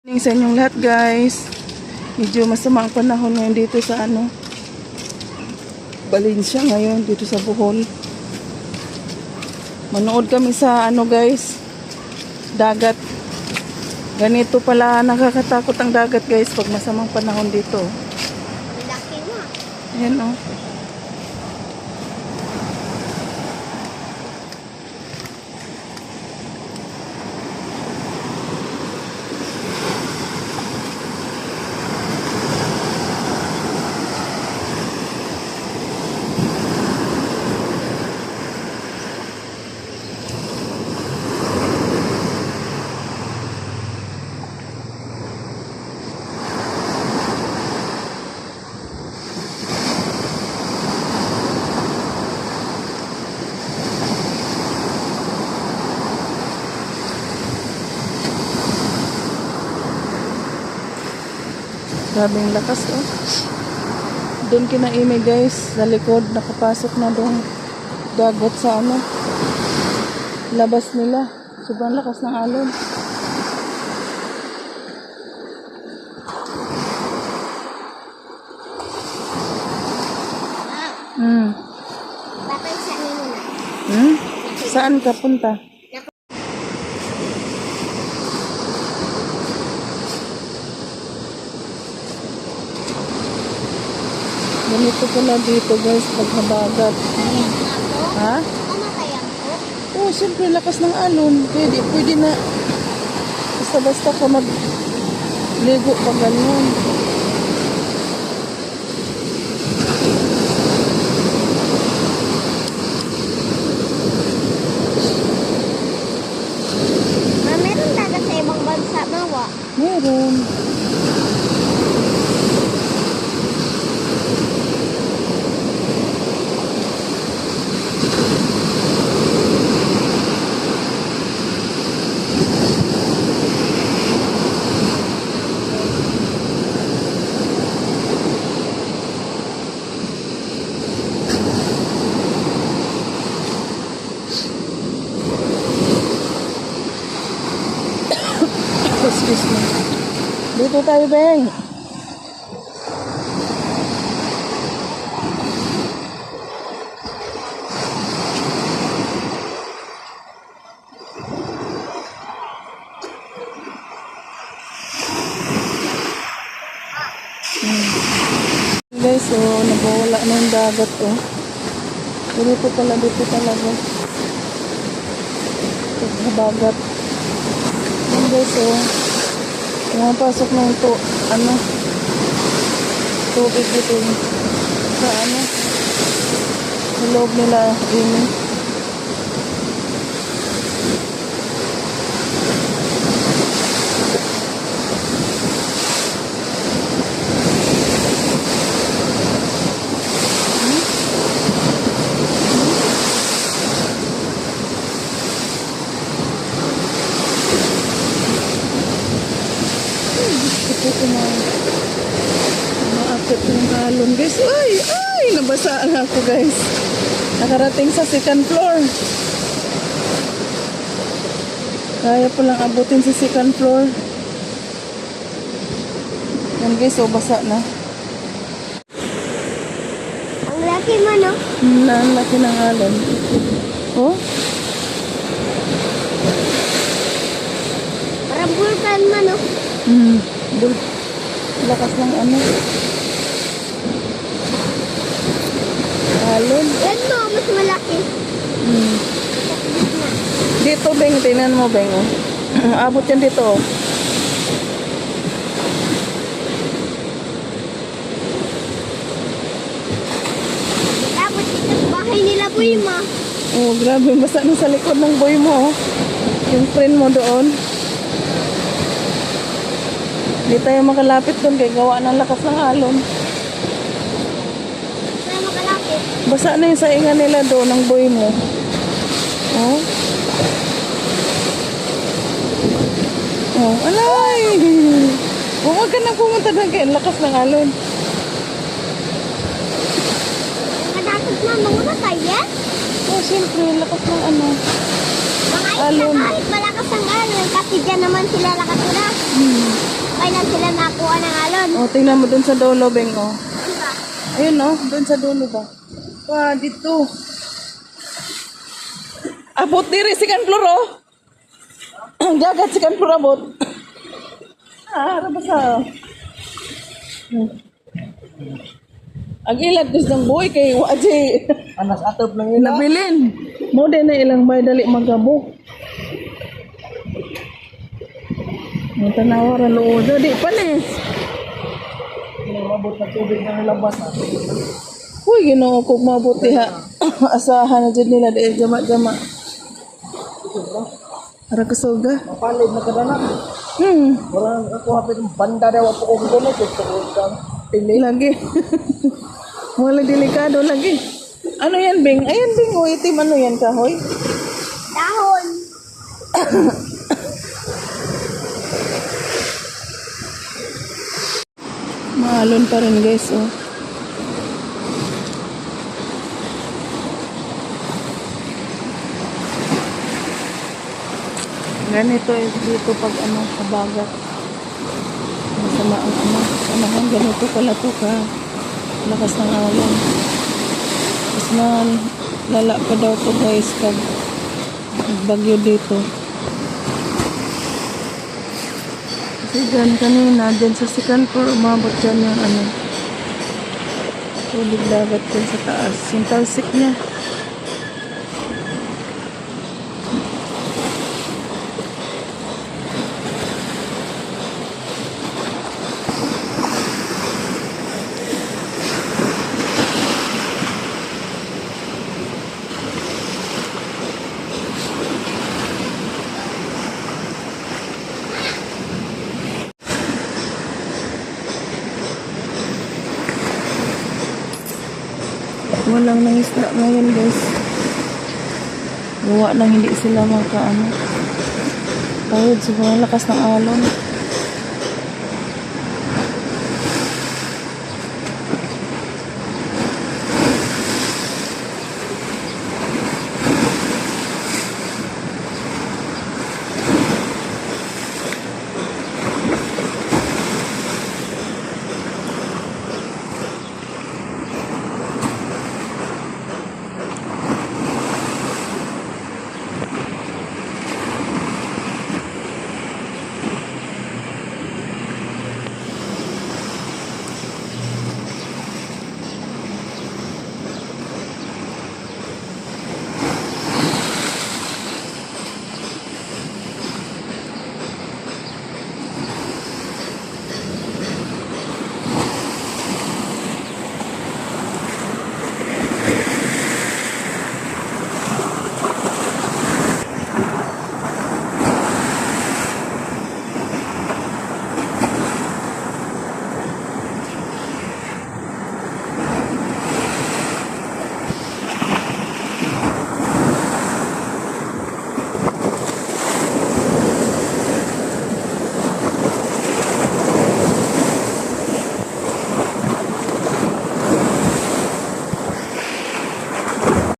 Morning sa inyong lahat guys. Medyo masama ang panahon ngayon dito sa ano. Valencia ngayon dito sa Bohol. Manood kami sa ano guys. Dagat. Ganito pala nakakatakot ang dagat guys pag masamang panahon dito. Laki na. Ayan oh. Grabing lakas oh. Doon kinaimay guys, sa likod, nakapasok na doon dagat sa ano, labas nila. Sobrang lakas ng alon. Hmm. Hmm? Saan ka punta? Ganito pala dito guys, paghabagat. Ha? Ano? Oo, oh, siyempre lakas ng alon. Pwede, pwede na. Basta-basta ka mag ligo pa ganun. Excuse me. Dito tayo, Beng. Hmm. Guys, so, nagwawala na yung dagat, oh. Dito pala, dito talaga. Pagkabagat. Oh. Pumapasok na yung to, ano, tubig dito sa ano, sa loob nila ini. Ito ko na maakit yung alon guys. Ay, ay, nabasa na ako guys. Nakarating sa second floor. Kaya pa lang abutin sa second floor. Yan guys, oh, basa na. Ang laki mo, no? Na, ang laki ng alon. Oh, Parang vulkan man, no? hmm. Bul lakas ng ano. Alon. Yan mo, mas malaki. Hmm. Dito, Beng. Tingnan mo, Beng. Abot yan dito. oh. Tapos ito sa bahay nila, boy, ma. Oh, grabe. Basta na sa likod ng boy mo. oh. Yung friend mo doon. Hindi tayo makalapit doon kay gawa ng lakas ng alon. Basa na yung saingan nila doon ng boy mo. Oh. Oh, alay! Oh, Huwag ka na pumunta doon kay lakas ng alon. Madatot na, mga tayo. Oh, siyempre, lakas ng ano. Mga alon. Kahit malakas ang alon, kasi dyan naman sila nakatira. Hmm. Kailan sila nakuha ng alon? O, tingnan mo dun sa dulo, Beng, o. Diba? Ayun, no? Dun sa dulo ba? Pa, dito. Abot diri, second floor, oh. Gagat, second floor, abot. Ah, ano ba sa... Hmm. Ang ilat gusto ng buhay kay Waji. Anas atop lang yun. Nabilin. Mo din na ilang bay dali magabo. Ang tanawaran loob. Di pa ni. Mabot na tubig na nilabas na. Uy, ginoo ko mabuti ha. Asahan na dyan nila di jama-jama. Para kasoga. Mapalid na kadana. Hmm, Wala ako hapit ng banda daw ako kung gulo. Gusto ko pili. lagi. Wala delikado lagi. Ano yan, Bing? Ayan, Bing. O, itim. Ano yan, kahoy? Dahon. Maalon pa rin, guys. Oh. Ganito eh, dito pag ano, kabagat. Masama ang ano, samahan ganito kalato ka. Lakas ng alon. Mas na lala pa daw to guys pag bagyo dito. Dyan kanina, dyan sa second floor, umabot dyan yung ano, tubig dagat dyan sa taas. Yung talsik niya. Walang nangisda ngayon guys. Gawa nang hindi sila makaano. Tawid, sobrang lakas ng alon.